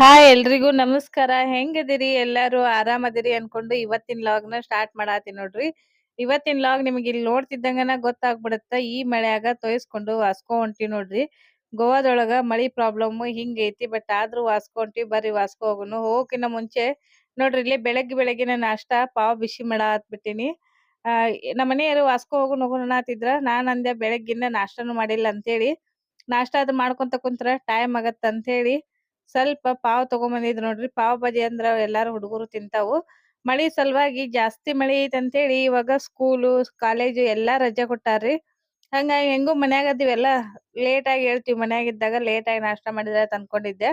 Hi ಎಲ್ರಿಗೂ ನಮಸ್ಕಾರ. ಹೆಂಗದಿರಿ ಎಲ್ಲಾರು ಆರಾಮದಿರಿ ಅನ್ಕೊಂಡು ಇವತ್ತಿನ ಲಾಗ್ನ ಸ್ಟಾರ್ಟ್ ಮಾಡಾತಿ ನೋಡ್ರಿ. ಇವತ್ತಿನ ಲಾಗ್ ನಿಮಗೆ ಇಲ್ಲಿ ನೋಡ್ತಿದ್ದಂಗನ ಗೊತ್ತಾಗ್ಬಿಡುತ್ತ. ಈ ಮಳೆಯಾಗ ತೊಯ್ಸ್ಕೊಂಡು ವಾಸ್ಕೊ ಹೊಂಟಿ ನೋಡ್ರಿ. ಗೋವಾದೊಳಗ ಮಳಿ ಪ್ರಾಬ್ಲಮ್ ಹಿಂಗ್ ಐತಿ ಬಟ್ ಆದ್ರೂ ವಾಸ್ಕೋ ಹೊಂಟಿ ಬರ್ರಿ ವಾಸ್ಕೊ ಹೋಗುನು ಹೋಗಿನ ಮುಂಚೆ ನೋಡ್ರಿ ಇಲ್ಲಿ ಬೆಳಗ್ಗೆ ಬೆಳಗಿನ ನಾಷ್ಟ, ಪಾವ್ ಬಿಸಿ ಮಾಡಾತ್ಬಿಟ್ಟಿನಿ. ಆ ನಮ್ಮ ಮನೆಯವರು ವಾಸ್ಕೋ ಹೋಗುನ್ ಹೋಗುನ್ ಅನ್ನತಿದ್ರ ನಾನ್ ಅಂದೆ ಬೆಳಗ್ಗಿನ ನಾಷ್ಟಾನು ಮಾಡಿಲ್ಲ ಅಂತೇಳಿ. ನಾಷ್ಟ ಅದು ಮಾಡ್ಕೊಂತ ಕುಂತ್ರ ಟೈಮ್ ಆಗತ್ತ ಅಂತ ಹೇಳಿ ಸ್ವಲ್ಪ ಪಾವ್ ತಗೊಂಡ್ ಬಂದಿದ್ ನೋಡ್ರಿ. ಪಾವ್ ಬಾಜಿ ಅಂದ್ರ ಎಲ್ಲಾರು ಹುಡುಗರು ತಿಂತಾವು. ಮಳಿ ಸಲುವಾಗಿ ಜಾಸ್ತಿ ಮಳಿ ಐತ್ ಅಂತ ಹೇಳಿ ಇವಾಗ ಸ್ಕೂಲು ಕಾಲೇಜು ಎಲ್ಲಾ ರಜಾ ಕೊಟ್ಟಾರ್ರಿ. ಹಂಗಾಗಿ ಹೆಂಗೋ ಮನ್ಯಾಗ ಅದೀವೆಲ್ಲ ಲೇಟ್ ಆಗಿ ಹೇಳ್ತೀವಿ. ಮನ್ಯಾಗ ಇದ್ದಾಗ ಲೇಟ್ ಆಗಿ ನಾಷ್ಟಾ ಮಾಡಿದ್ರೆ ಆಯ್ತ್ ಅನ್ಕೊಂಡಿದ್ದೆ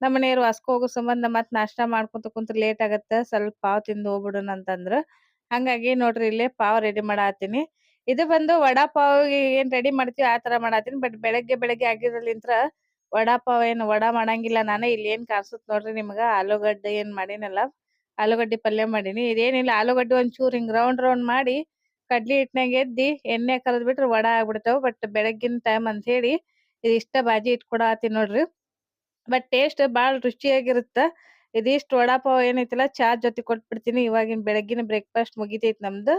ನಮ್ಮ ಮನೆಯವರು ಹೋಗೋ ಸಂಬಂಧ ಮತ್ ನಾಷ್ಟಾ ಮಾಡ್ಕೊಂತ ಕುಂತ ಲೇಟ್ ಆಗತ್ತ. ಸ್ವಲ್ಪ ಪಾವ್ ತಿಂದು ಹೋಗ್ಬಿಡೋಣ ಅಂತಂದ್ರ. ಹಂಗಾಗಿ ನೋಡ್ರಿ ಇಲ್ಲೇ ಪಾವ್ ರೆಡಿ ಮಾಡಾತೀನಿ ಇದು ಬಂದು ವಡಾ ಪಾವ್ ಏನ್ ರೆಡಿ ಮಾಡ್ತೀವಿ ಆ ತರ ಮಾಡಾತೀನಿ ಬಟ್ ಬೆಳಗ್ಗೆ ಬೆಳಗ್ಗೆ ಆಗಿರೋದ್ರಿಂತ್ರ ವಡಾ ಪಾವ್ ಏನ್ ವಡಾ ಮಾಡಂಗಿಲ್ಲ ನಾನೇ, ಇಲ್ಲಿ ಏನ್ ಕಾಣ್ಸುತ್ ನೋಡ್ರಿ ನಿಮ್ಗ? ಆಲೂಗಡ್ಡೆ ಏನ್ ಮಾಡಿನಲ್ಲ? ಆಲೂಗಡ್ಡೆ ಪಲ್ಯ ಮಾಡೀನಿ. ಇದೇನಿಲ್ಲ, ಆಲೂಗಡ್ಡೆ ಒಂಚೂರ್ ಹಿಂಗ್ ರೌಂಡ್ ರೌಂಡ್ ಮಾಡಿ ಕಡ್ಲಿ ಹಿಟ್ನಾಗ ಎದ್ದಿ ಎಣ್ಣೆ ಕರದ್ ಬಿಟ್ರ ವಡ ಆಗ್ಬಿಡ್ತಾವ. ಬಟ್ ಬೆಳಗ್ಗಿನ ಟೈಮ್ ಅಂತ ಹೇಳಿ ಇದಿಷ್ಟ ಬಾಜಿ ಇಟ್ಕೊಡಾತೀನಿ ನೋಡ್ರಿ. ಬಟ್ ಟೇಸ್ಟ್ ಬಾಳ ರುಚಿಯಾಗಿರುತ್ತ. ಇದಿಷ್ಟು ವಡಾಪಾವ್ ಏನೈತಿಲ್ಲ, ಚಾ ಜೊತೆ ಕೊಟ್ಬಿಡ್ತೀನಿ. ಇವಾಗಿನ ಬೆಳಗ್ಗಿನ ಬ್ರೇಕ್ಫಾಸ್ಟ್ ಮುಗಿತೈತಿ ನಮ್ದು.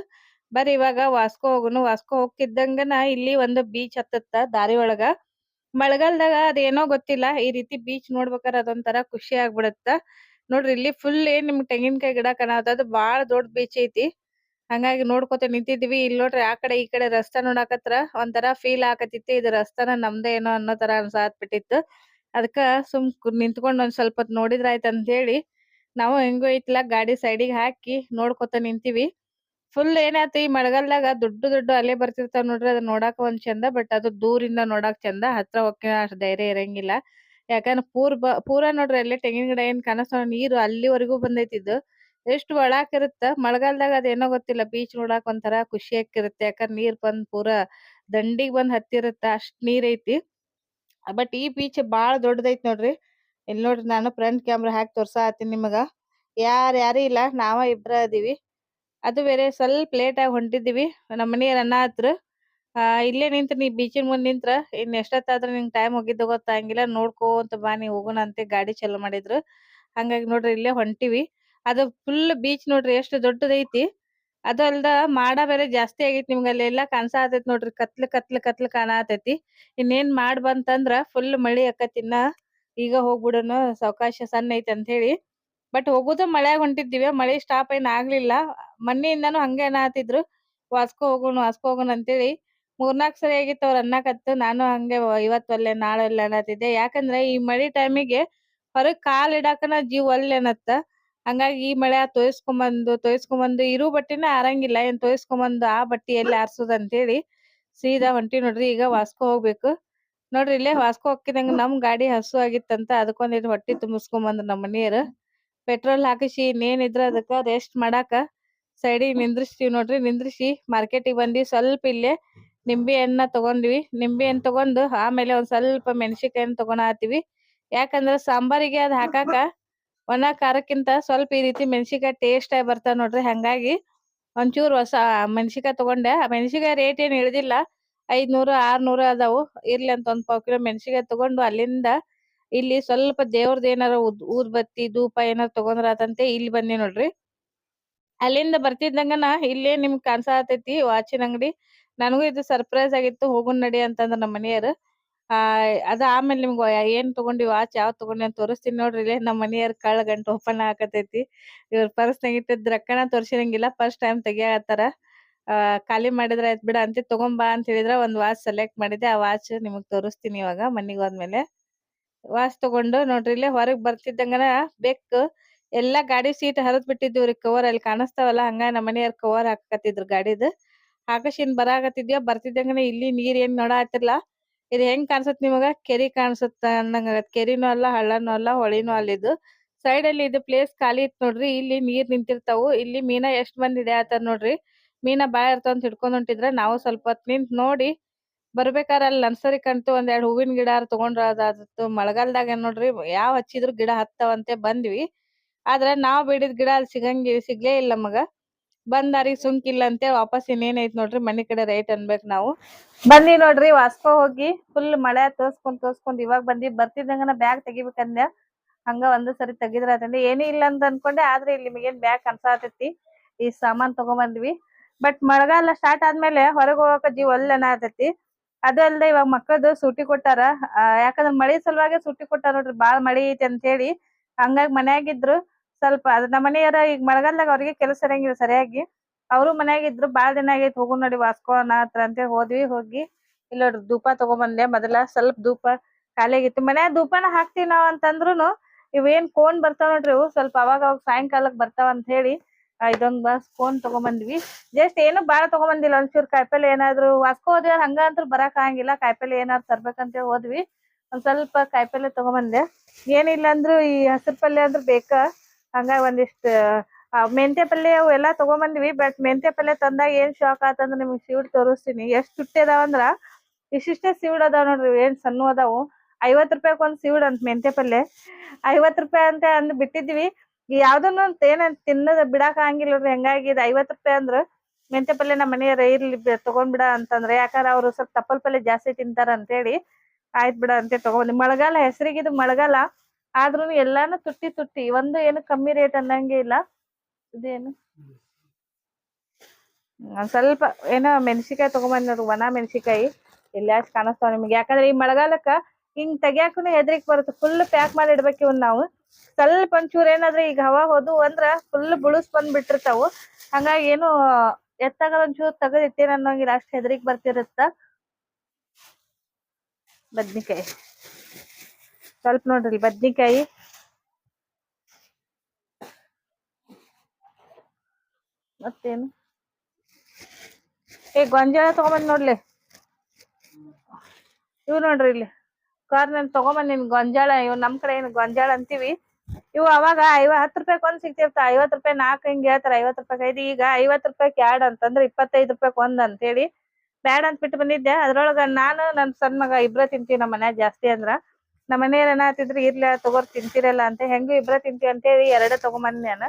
ಬರ್ರಿ ಇವಾಗ ವಾಸ್ಕೋ ಹೋಗುನು. ವಾಸ್ಕೋ ಹೋಗ್ತಿದ್ದಂಗನ ಇಲ್ಲಿ ಒಂದು ಬೀಚ್ ಹತ್ತತ್ತ ದಾರಿ ಒಳಗ ಮಳೆಗಾಲದಾಗ ಅದೇನೋ ಗೊತ್ತಿಲ್ಲ, ಈ ರೀತಿ ಬೀಚ್ ನೋಡ್ಬೇಕಾದ್ರೆ ಅದೊಂಥರ ಖುಷಿ ಆಗ್ಬಿಡತ್ತ? ನೋಡ್ರಿ, ಇಲ್ಲಿ ಫುಲ್ ಏನ್ ನಿಮ್ಗ್ ತೆಂಗಿನಕಾಯಿ ಗಿಡ ಕಾಣುತ್ತೆ ಅದು ಬಾಳ ದೊಡ್ಡ ಬೀಚ್ ಐತಿ. ಹಂಗಾಗಿ ನೋಡ್ಕೊತ ನಿಂತಿದ್ವಿ ಇಲ್ಲಿ ನೋಡ್ರಿ, ಆ ಕಡೆ ಈ ಕಡೆ ರಸ್ತೆ ನೋಡಾಕತ್ರ ಒಂಥರ ಫೀಲ್ ಆಕತಿತ್ತು ಇದು ರಸ್ತಾನ ನಮ್ದೇ ಏನೋ ಅನ್ನೋ ತರ ಅನ್ಸಾತ್ ಬಿಟ್ಟಿತ್ತು ಅದಕ್ಕ ಸುಮ್ ನಿಂತ್ಕೊಂಡ್ ಒಂದ್ ಸ್ವಲ್ಪ ಹೊತ್ ನೋಡಿದ್ರ ಅಂತ ಹೇಳಿ ನಾವು ಹೆಂಗೋ ಐತ್ಲಾ ಗಾಡಿ ಸೈಡಿಗೆ ಹಾಕಿ ನೋಡ್ಕೊತ ನಿಂತೀವಿ. ಫುಲ್ ಏನಾಯ್ತು ಈ ಮಳೆಗಾಲದಾಗ ದೊಡ್ಡ ದೊಡ್ಡ ಅಲೆ ಬರ್ತಿರ್ತಾವ ನೋಡ್ರಿ ಅದನ್ನ ನೋಡಾಕ ಒಂದ್ ಚಂದ ಬಟ್ ಅದು ದೂರಿಂದ ನೋಡಾಕ್ ಚಂದ. ಹತ್ರ ಹೋಗಕ್ಕೆ ಅಷ್ಟ್ ಧೈರ್ಯ ಇರಂಗಿಲ್ಲ. ಯಾಕಂದ್ರ ಪೂರ್ ಬ, ಪೂರ ನೋಡ್ರಿ ಅಲ್ಲೇ ತೆಂಗಿನ ಗಿಡ ಏನ್ ಕಾಣಿಸ್ತಾವ ನೀರು ಅಲ್ಲಿವರೆಗೂ ಬಂದೈತಿ ಇದು. ಎಷ್ಟ್ ಒಳಾಕಿರುತ್ತ ಮಳೆಗಾಲದಾಗ ಅದೇನೋ ಗೊತ್ತಿಲ್ಲ ಬೀಚ್ ನೋಡಾಕ್ ಒಂಥರ ಖುಷಿ ಆಕ್ಕಿರುತ್ತೆ ಯಾಕಂದ್ರ ನೀರ್ ಬಂದ್ ಪೂರ ದಂಡಿಗ್ ಬಂದ್ ಹತ್ತಿರುತ್ತ, ಅಷ್ಟ್ ನೀರ್ ಐತಿ. ಬಟ್ ಈ ಬೀಚ್ ಬಾಳ ದೊಡ್ಡದೈತಿ ನೋಡ್ರಿ. ಇಲ್ಲಿ ನೋಡ್ರಿ ನಾನು ಫ್ರಂಟ್ ಕ್ಯಾಮ್ರಾ ಹಾಕಿ ತೋರ್ಸಾತೀನಿ ನಿಮಗ. ಯಾರ್ ಯಾರು ಇಲ್ಲ, ನಾವ ಇಬ್ರ ಅದೀವಿ ಅದು ಬೇರೆ ಸ್ವಲ್ಪ ಲೇಟ್ ಆಗಿ ಹೊಂಟಿದೀವಿ ನಮ್ಮ ಮನೆಯವ್ರ ಅನ್ನಹತ್ರು ಆ, ಇಲ್ಲೇ ನಿಂತ್ರ, ನೀ ಬೀಚಿನ ಮುಂದ್ ನಿಂತ್ರ. ಇನ್ ಎಷ್ಟೊತ್ತಾದ್ರ ನಿಂಗ್ ಟೈಮ್ ಹೋಗಿದ್ದು ಗೊತ್ತಾಗಂಗಿಲ್ಲ ನೋಡ್ಕೋಂತ ಬಾ, ನೀ ಹೋಗೋಣ ಅಂತ ಗಾಡಿ ಚಾಲೂ ಮಾಡಿದ್ರು. ಹಂಗಾಗಿ ನೋಡ್ರಿ ಇಲ್ಲೇ ಹೊಂಟಿವಿ. ಅದು ಫುಲ್ ಬೀಚ್ ನೋಡ್ರಿ ಎಷ್ಟು ದೊಡ್ಡದೈತಿ ಅದು ಅಲ್ದ ಮಾಡ ಬೇರೆ ಜಾಸ್ತಿ ಆಗೈತಿ ನಿಮ್ಗ. ಅಲ್ಲೆಲ್ಲ ಕಾಣ್ಸಾತೈತಿ ನೋಡ್ರಿ. ಕತ್ಲ್ ಕತ್ಲ್ ಕತ್ಲ್ ಕಾಣಾತೈತಿ ಇನ್ನೇನ್ ಮಾಡ್ ಬಂತಂದ್ರ ಫುಲ್ ಮಳಿ ಇನ್ನ ಈಗ ಹೋಗ್ಬಿಡೋಣ ಸಾವಕಾಶ ಸಣ್ಣ ಐತಿ ಅಂತ ಹೇಳಿ. ಬಟ್ ಹೋಗುದ ಮಳ್ಯಾಗ ಹೊಂಟಿದ್ದೀವಿ ಮಳೆ ಸ್ಟಾಪ್ ಏನ್ ಆಗ್ಲಿಲ್ಲ. ಮೊನ್ನೆಯಿಂದಾನು ಹಂಗೆ ಅನ್ನತಿದ್ರು ವಾಸ್ಕೊ ಹೋಗೋಣ, ವಾಸ್ಕೋ ಹೋಗೋಣ ಅಂತೇಳಿ ಮೂರ್ನಾಲ್ಕ್ ಸರಿ ಆಗಿತ್ತು ಅವ್ರ ಅನ್ನಕತ್ತು ನಾನು ಹಂಗೆ ಇವತ್ ಒಲ್ಲೆ, ನಾಳೆ ಅನ್ನತಿದ್ದೆ ಯಾಕಂದ್ರೆ ಈ ಮಳಿ ಟೈಮಿಗೆ ಹೊರಗ್ ಕಾಲ್ ಇಡಾಕನ ಜೀವ ಒಲ್ಲೆ ಅನ್ನತ್ತ ಹಂಗಾಗಿ ಈ ಮಳೆ ತೋಯ್ಸ್ಕೊಂಬಂದು ತೋಯ್ಸ್ಕೊಂಬಂದು ಇರು ಬಟ್ಟಿನ ಆರಂಗಿಲ್ಲ. ಏನ್ ತೋಯ್ಸ್ಕೊಂಬಂದು ಆ ಬಟ್ಟಿ ಎಲ್ಲಿ ಅಂತ ಅಂತೇಳಿ ಸೀದಾ ಹೊಂಟಿ ನೋಡ್ರಿ, ಈಗ ವಾಸ್ಕೊ ಹೋಗ್ಬೇಕು. ನೋಡ್ರಿ ಇಲ್ಲೇ ವಾಸ್ಕೋ ಹೋಗ್ಕಿದಂಗ ನಮ್ ಗಾಡಿ ಹಸು ಆಗಿತ್ತಂತ ಅದಕ್ಕೊಂದಿಟ್ ಹೊಟ್ಟಿ ತುಂಬಿಸ್ಕೊಂಬಂದ್ರು ನಮ್ ಮನಿಯರು ಪೆಟ್ರೋಲ್ ಹಾಕಿಸಿ ಇನ್ನೇನಿದ್ರ ಅದಕ್ಕ ರೆಸ್ಟ್ ಮಾಡಾಕ? ಸೈಡಿಗೆ ನಿಂದ್ರಿಸ್ತೀವಿ ನೋಡ್ರಿ, ನಿಂದ್ರಿಸಿ ಮಾರ್ಕೆಟಿಗೆ ಬಂದಿ ಸ್ವಲ್ಪ ಇಲ್ಲೇ ನಿಂಬೆ ಹಣ್ಣ ತಗೊಂಡ್ವಿ. ನಿಂಬೆ ಹಣ್ಣು ತಗೊಂಡು ಆಮೇಲೆ ಒಂದ್ ಸ್ವಲ್ಪ ಮೆಣಸಿನ್ಕಾಯಿನ ತಗೊಳಾತೀವಿ ಯಾಕಂದ್ರ ಸಾಂಬಾರಿಗೆ ಅದ್ ಹಾಕಾಕ ಒಣ ಖಾರಕ್ಕಿಂತ ಸ್ವಲ್ಪ ಈ ರೀತಿ ಮೆಣಸಿನಕಾಯಿ ಟೇಸ್ಟ್ ಆಗಿ ಬರ್ತಾವ ನೋಡ್ರಿ. ಹಂಗಾಗಿ ಒಂಚೂರ್ ಹೊಸ ಮೆಣಸಿನಕಾಯಿ ತಗೊಂಡೆ. ಆ ಮೆಣಸಿನಕಾಯಿ ರೇಟ್ ಏನ್ ಇಳಿದಿಲ್ಲ. ಐದ್ನೂರು, ಆರ್ನೂರು ಅದಾವು. ಇರ್ಲಿ ಅಂತ ಒಂದ್ ಪಾವ್ ಕಿಲೋ ಮೆಣಸಿನಕಾಯಿ ತಗೊಂಡು ಅಲ್ಲಿಂದ ಇಲ್ಲಿ ಸ್ವಲ್ಪ ದೇವ್ರದ್ ಏನಾರ ಊದ್ಬತ್ತಿ ಧೂಪ ಏನಾರ ತಗೊಂಡ್ರ ಆತಂತೆ ಇಲ್ಲಿ ಬಂದಿ ನೋಡ್ರಿ. ಅಲ್ಲಿಂದ ಬರ್ತಿದ್ದಂಗನ ಇಲ್ಲೇ ನಿಮ್ಗ್ ಕಾಣ್ಸಾತೈತಿ ವಾಚಿನ ಅಂಗಡಿ. ನನಗೂ ಇದು ಸರ್ಪ್ರೈಸ್ ಆಗಿತ್ತು ಹೋಗುನ್ ನಡಿ ಅಂತಂದ್ರ ನಮ್ಮ ಮನೆಯವರು. ಆ, ಅದ ಆಮೇಲೆ ನಿಮ್ಗ್ ಏನ್ ತಗೊಂಡಿ ವಾಚ್, ಯಾವ್ ತಗೊಂಡಿ ಅಂತ ತೋರಿಸ್ತೀನಿ ನೋಡ್ರಿ ಇಲ್ಲೇ ನಮ್ಮ ಮನೆಯವ್ರ ಕಳ್ಳ ಗಂಟು ಓಪನ್ ಆಕತೈತಿ ಇವ್ರ ಪರ್ಸ್ ಇಟ್ಟಿದ್ ರೊಕ್ಕನ ತೋರ್ಸಿರಂಗಿಲ್ಲ, ಫಸ್ಟ್ ಟೈಮ್ ತೆಗಿಯತ್ತಾರ ಆ, ಖಾಲಿ ಮಾಡಿದ್ರ ಆಯ್ತ್ ಬಿಡ, ಅಂತ ತಗೊಂಬಾ ಅಂತ ಹೇಳಿದ್ರ ಒಂದ್ ವಾಚ್ ಸೆಲೆಕ್ಟ್ ಮಾಡಿದ್ದೆ ಆ ವಾಚ್ ನಿಮಗ್ ತೋರಿಸ್ತೀನಿ ಇವಾಗ ಮನಿಗ್ ಹೋದ್ಮೇಲೆ. ವಾಚ್ ತಗೊಂಡು ನೋಡ್ರಿ ಇಲ್ಲೇ ಹೊರಗ್ ಬರ್ತಿದ್ದಂಗನ ಬೆಕ್ಕು ಎಲ್ಲಾ ಗಾಡಿ ಸೀಟ್ ಹರದ್ ಬಿಟ್ಟಿದ್ವಿ ಕವರ್ ಅಲ್ಲಿ ಕಾಣಿಸ್ತಾವಲ್ಲ ಹಂಗ ನಮ್ಮ ಮನೆಯವ್ರ ಕವರ್ ಹಾಕಕತ್ತಿದ್ರು ಗಾಡಿದು. ಹಾಕಶಿನ್ ಬರಾಕತ್ತಿದ್ಯೋ ಬರ್ತಿದ್ದಂಗನ ಇಲ್ಲಿ ನೀರ್ ಏನ್ ನೋಡಾತಿರ್ಲ ಇದ್ ಹೆಂಗ್ ಕಾಣ್ಸತ್ ನಿಮಗ? ಕೆರಿ ಕಾಣಿಸುತ್ತ ಅನ್ನಂಗ ಕೆರಿನೂ ಅಲ್ಲ, ಹಳ್ಳನೂ ಅಲ್ಲ, ಹೊಳಿನೂ ಅಲ್ಲಿದು ಸೈಡ್ ಅಲ್ಲಿ ಇದು ಪ್ಲೇಸ್ ಖಾಲಿ ಇತ್ ನೋಡ್ರಿ, ಇಲ್ಲಿ ನೀರ್ ನಿಂತಿರ್ತಾವು. ಇಲ್ಲಿ ಮೀನಾ ಎಷ್ಟ್ ಮಂದಿ ಹಿಡ್ಯಾತಾರ ನೋಡ್ರಿ. ಮೀನಾ ಬಾಳ ಇರ್ತಾವ ಅಂತ ಹಿಡ್ಕೊಂಡ್ ಹೊಂಟಿದ್ರ. ನಾವು ಸ್ವಲ್ಪ ಹೊತ್ ನಿಂತ್ ನೋಡಿ ಬರ್ಬೇಕಾರ ಅಲ್ಲಿ ನರ್ಸರಿ ಕಂತು ಒಂದ್ ಎರಡ್ ಹೂವಿನ ಗಿಡ ತಗೊಂಡ್ರ ಅದಾದಿತ್ತು ಮಳೆಗಾಲದಾಗ ನೋಡ್ರಿ ಯಾವ್ ಹಚ್ಚಿದ್ರು ಗಿಡ ಹತ್ತವಂತೆ ಬಂದ್ವಿ. ಆದ್ರೆ ನಾವ್ ಬಿಡಿದ್ ಗಿಡ ಅಲ್ಲಿ ಸಿಗಂಗಿ ಸಿಗ್ಲೇ ಇಲ್ಲ ನಮಗ ಬಂದ್ ಸುಂಕಿಲ್ಲ ಅಂತೆ ವಾಪಸ್ ಇನ್ನೇನ್ ಐತ್ ನೋಡ್ರಿ ಮನಿ ಕಡೆ ರೈಟ್ ಅನ್ಬೇಕು ನಾವು. ಬಂದಿ ನೋಡ್ರಿ ವಾಸ್ಕೋ ಹೋಗಿ ಫುಲ್ ಮಳೆ ತೋರ್ಸ್ಕೊಂಡ್ ತೋರ್ಸ್ಕೊಂಡ್ ಇವಾಗ ಬಂದಿ ಬರ್ತಿದ್ದಂಗನ ಬ್ಯಾಗ್ ತೆಗಿಬೇಕಂದ್ಯ. ಹಂಗ ಒಂದ್ ಸರಿ ತೆಗಿದ್ರ ಆತಂದೆ. ಏನೂ ಇಲ್ಲ ಅಂತ ಅನ್ಕೊಂಡೆ ಆದ್ರೆ ಇಲ್ಲಿ ನಿಮಗೇನ್ ಬ್ಯಾಗ್ ಕನ್ಸಾತೈತಿ ಈ ಸಾಮಾನ್ ತಗೊಂಡ್ ಬಂದ್ವಿ ಬಟ್ ಮಳೆಗಾಲ ಸ್ಟಾರ್ಟ್ ಆದ್ಮೇಲೆ ಹೊರಗ್ ಹೋಗಕ ಜೀವ ಒಲ್ಲೆನ ಆತೈತಿ. ಅದು ಅಲ್ದೆ ಇವಾಗ ಮಕ್ಕಳದು ಸೂಟಿ ಕೊಟ್ಟಾರ. ಯಾಕಂದ್ರ ಮಳಿ ಸಲುವಾಗಿ ಸೂಟಿ ಕೊಟ್ಟಾರ ನೋಡ್ರಿ, ಬಾಳ ಮಳಿ ಐತಿ ಅಂತ ಹೇಳಿ ಹಂಗಾಗಿ ಮನ್ಯಾಗಿದ್ರು ಸ್ವಲ್ಪ, ಅದ್ ನಮ್ಮ ಮನೆಯವರ ಈಗ ಮಳೆಗಾಲದಾಗ ಅವ್ರಿಗೆ ಕೆಲಸ ಇರಂಗಿಲ್ಲ ಸರಿಯಾಗಿ. ಅವರು ಮನ್ಯಾಗಿದ್ರು, ಬಾಳ ದಿನ ಆಗೈತಿ, ಹೋಗು ನೋಡಿ ವಾಸ್ಕೋಣ ಹತ್ರ ಅಂತ ಹೋದ್ವಿ, ಹೋಗಿ. ಇಲ್ಲ ನೋಡ್ರಿ, ಧೂಪ ತಗೊಂಬಂದೆ ಮೊದಲ, ಸ್ವಲ್ಪ ಧೂಪ ಖಾಲಿ ಆಗಿತ್ತು ಮನ್ಯಾಗ ಧೂಪನ ಹಾಕ್ತಿವಿ ನಾವ್ ಅಂತಂದ್ರುನು, ಇವೇನ್ ಕೋನ್ ಬರ್ತಾವ ನೋಡ್ರಿ, ಇವು ಸ್ವಲ್ಪ ಅವಾಗ ಅವಾಗ ಸಾಯಂಕಾಲಕ್ ಬರ್ತಾವ ಅಂತ ಹೇಳಿ. ಇದೊಂದ್ ಬಸ್ ಫೋನ್ ತಗೊಂಬಂದ್ವಿ. ಜಸ್ಟ್ ಏನು ಬಾಳ ತಗೊಂಬಂದಿಲ್ಲ. ಒಂಚೂರ್ ಕಾಯಿಪಲ್ಲೆ ಏನಾದ್ರು ವಾಸ್ಕೋ ಹೋದ್ವಿ. ಹಂಗ ಅಂತ ಬರಕ್ ಆಗಂಗಿಲ್ಲ. ಕಾಯಿಪಲ್ಲೆ ಏನಾದ್ರು ತರ್ಬೇಕಂತ ಹೋದ್ವಿ. ಒಂದ್ ಸ್ವಲ್ಪ ಕಾಯಿಪಲ್ಲೆ ತಗೊಂಬಂದೆ. ಏನಿಲ್ಲ ಅಂದ್ರು ಈ ಹಸಿರು ಪಲ್ಯ ಅಂದ್ರ ಬೇಕ. ಹಂಗಾಗಿ ಒಂದಿಷ್ಟ್ ಮೆಂತೆ ಪಲ್ಯ ಅವು ಎಲ್ಲಾ ತಗೊಂಬಂದ್ವಿ. ಬಟ್ ಮೆಂತೆ ಪಲ್ಯ ತಂದಾಗ ಏನ್ ಶಾಕ್ ಆತಂದ್ರ ನಿಮ್ಗೆ ಸೀಡ್ ತೋರಿಸ್ತೀನಿ. ಎಷ್ಟ್ ತುಟ್ಟಿ ಅದಾವಂದ್ರ ಇಷ್ಟಿಷ್ಟೇ ಸೀಡ್ ಅದಾವ ನೋಡ್ರಿ. ಏನ್ ಸಣ್ಣ ಅದಾವು. ಐವತ್ ರೂಪಾಯಿಗೆ ಒಂದ್ ಸೀಡ್ ಅಂತ ಮೆಂತೆ ಪಲ್ಯ ಐವತ್ ರೂಪಾಯಿ ಅಂತ ಅಂದ್ ಬಿಟ್ಟಿದ್ವಿ. ಯಾವ್ದನ್ನ ಏನ ತಿನ್ನದ ಬಿಡಾಕ ಆಗಂಗಿಲ್ಲ ಹೆಂಗಾಗಿ ಇದ್ ಐವತ್ ರೂಪಾಯಿ ಅಂದ್ರ ಮೆಂತೆ ಪಲ್ಲೆ ನಮ್ಮ ಮನೆಯವ್ರ ಇರ್ಲಿ ತಗೊಂಡ್ ಬಿಡ ಅಂತಂದ್ರೆ, ಯಾಕಂದ್ರ ಅವ್ರು ಸ್ವಲ್ಪ ತಪ್ಪಲ್ ಪಲ್ಲೆ ಜಾಸ್ತಿ ತಿಂತಾರ ಅಂತೇಳಿ ಆಯ್ತ್ ಬಿಡ ಅಂತ ತಗೊಂಡ್ ಮಳೆಗಾಲ ಹೆಸರಿಗೆ ಇದು ಮಳಗಾಲ, ಆದ್ರೂನು ಎಲ್ಲಾನು ತುಟ್ಟಿ ತುಟ್ಟಿ, ಒಂದು ಏನು ಕಮ್ಮಿ ರೇಟ್ ಅನ್ನಂಗೆ ಇಲ್ಲ. ಇದೇನು? ಒಂದ್ ಸ್ವಲ್ಪ ಏನೋ ಮೆಣಸಿಕಾಯಿ ತಗೊಂಬಂದ್ ಒಣ ಮೆಣಸಿಕಾಯಿ ಎಲ್ಲ ಕಾಣಿಸ್ತಾವ ನಿಮ್ಗೆ? ಯಾಕಂದ್ರೆ ಈ ಮಳಗಾಲಕ್ಕ ಹಿಂಗ್ ತೆಗಿಯಾಕನು ಹೆದ್ರಿಕ್ ಬರುತ್ತೆ ಫುಲ್ ಪ್ಯಾಕ್ ಮಾಡಿ ಇಡ್ಬೇಕು ಇವ್ನ ನಾವು. ಸ್ವಲ್ಪ ಒಂಚೂರ್ ಏನಾದ್ರೆ ಈಗ ಹವಾ ಹೋದು ಅಂದ್ರ ಫುಲ್ ಬುಳುಸ್ ಬಂದ್ ಬಿಟ್ಟಿರ್ತಾವು ಹಂಗಾಗಿ ಏನು ಎತ್ತಾಗ ಒಂಚೂರ್ ತಗದ್ ಅನ್ನೋಂಗಿಲ್ಲ ಅಷ್ಟ್ ಹೆದ್ರಿಕ್ ಬರ್ತಿರುತ್ತ? ಬದ್ನಿಕಾಯಿ. ಸ್ವಲ್ಪ ನೋಡ್ರಿ ಬದ್ನಿಕಾಯಿ. ಮತ್ತೇನು? ಏ ಗೊಂಜಾಳ ತಗೊಂಬಂದ್ ನೋಡ್ಲಿ. ಇವ್ ನೋಡ್ರಿ ಇಲ್ಲಿ. ಕಾರ್ನಲ್ ತಗೊಂಬಂದಿನ್ ಗೊಂಜಾಳ, ಇವ್ ನಮ್ ಕಡೆ ಏನ್ ಗೊಂಜಾಳ ಅಂತೀವಿ. ಇವು ಅವಾಗ ಐವ ಹತ್ ರೂಪಾಯಿ ಒಂದ್ ಸಿಗ್ತಿರ್ತಾವ ಐವತ್ ರೂಪಾಯಿ ನಾಕ್ ಹಿಂಗ್ ಹೇಳ್ತಾರ ಐವತ್ ರೂಪಾಯಿ ಐದು ಈಗ ಐವತ್ ರೂಪಾಯಿ ಎರಡ್ ಅಂತಂದ್ರ ಇಪ್ಪತ್ತೈದ್ ರೂಪಾಯಿ ಒಂದ್ ಅಂತ ಹೇಳಿ ಬ್ಯಾಡ ಅಂತ ಬಿಟ್ಟು ಬಂದಿದ್ದೆ. ಅದ್ರೊಳಗ ನಾನು, ನನ್ ಸಣ್ಣ ಮಗ ಇಬ್ರ ತಿಂತೀವಿ ನಮ್ಮ ಮನ್ಯಾಗ ಜಾಸ್ತಿ ಅಂದ್ರ. ನಮ್ಮ ಮನೆಯವ್ರ ಏನಾತಿದ್ರು, ಇರ್ಲ ತಗೋರ್ ತಿಂತಿರಲ್ಲ ಅಂತ ಹೆಂಗು ಇಬ್ರ ತಿಂತೀವಿ ಅಂತ ಹೇಳಿ ಎರಡ ತಗೊಂಬಂದ್ ನಾನು.